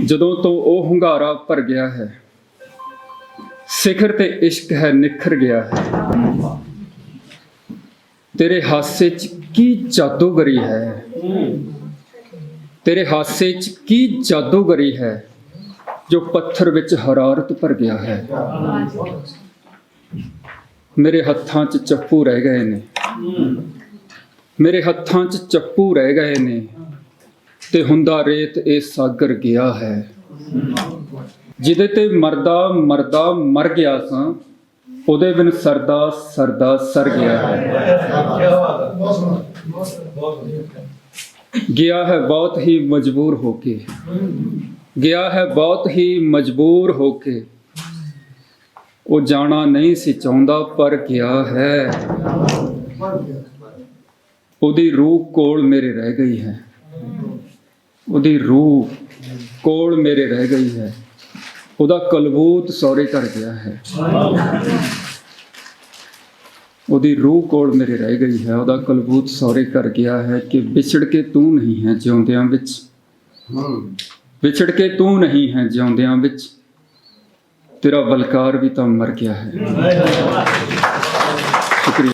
ਜਦੋਂ ਤੋਂ ਉਹ ਹੁੰਗਾਰਾ ਭਰ ਗਿਆ ਹੈ, ਸਿਖਰ ਤੇ ਇਸ਼ਕ ਹੈ ਨਿਖਰ ਗਿਆ ਹੈ। ਤੇਰੇ ਹਾਸੇ 'ਚ ਕੀ ਜਾਦੂਗਰੀ ਹੈ? ਤੇਰੇ ਹਾਸੇ 'ਚ ਕੀ ਜਾਦੂਗਰੀ ਹੈ ਜੋ ਪੱਥਰ ਵਿੱਚ ਹਰਾਰਤ ਭਰ ਗਿਆ ਹੈ? ਮੇਰੇ ਹੱਥਾਂ 'ਚ ਚੱਪੂ ਰਹਿ ਗਏ ਨੇ। ਮੇਰੇ ਹੱਥਾਂ 'ਚ ਚੱਪੂ ਰਹਿ ਗਏ ਨੇ। ਤੇ ਹੁੰਦਾ ਰੇਤ ਇਹ ਸਾਗਰ ਗਿਆ ਹੈ। ਜਿਹਦੇ ਤੇ ਮਰਦਾ ਮਰਦਾ ਮਰ ਗਿਆ ਸਾਂ, ਉਹਦੇ ਬਿਨ ਸਰਦਾ ਸਰਦਾ ਸਰ ਗਿਆ ਹੈ। ਗਿਆ ਹੈ ਬਹੁਤ ਹੀ ਮਜਬੂਰ ਹੋ ਕੇ। ਗਿਆ ਹੈ ਬਹੁਤ ਹੀ ਮਜਬੂਰ ਹੋ ਕੇ। ਉਹ ਜਾਣਾ ਨਹੀਂ ਸੀ ਚਾਹੁੰਦਾ, ਪਰ ਗਿਆ ਹੈ। ਉਹਦੀ ਰੂਹ ਕੋਲ ਮੇਰੇ ਰਹਿ ਗਈ ਹੈ। ਉਹਦੀ ਰੂਹ ਕੋਲ ਮੇਰੇ ਰਹਿ ਗਈ ਹੈ। ਉਹਦਾ ਕਲਬੂਤ ਸੌਰੇ ਕਰ ਗਿਆ ਹੈ। ਉਹਦੀ ਰੂਹ ਕੋਲ ਮੇਰੇ ਰਹਿ ਗਈ ਹੈ। ਉਹਦਾ ਕਲਬੂਤ ਸੌਰੇ ਕਰ ਗਿਆ ਹੈ ਕਿ ਵਿਛੜ ਕੇ ਤੂੰ ਨਹੀਂ ਹੈ ਜਿਉਂਦਿਆਂ ਵਿੱਚ। ਵਿਛੜ ਕੇ ਤੂੰ ਨਹੀਂ ਹੈ ਜਿਉਂਦਿਆਂ ਵਿੱਚ। ਤੇਰਾ ਬਲਕਾਰ ਵੀ ਤਾਂ ਮਰ ਗਿਆ ਹੈ।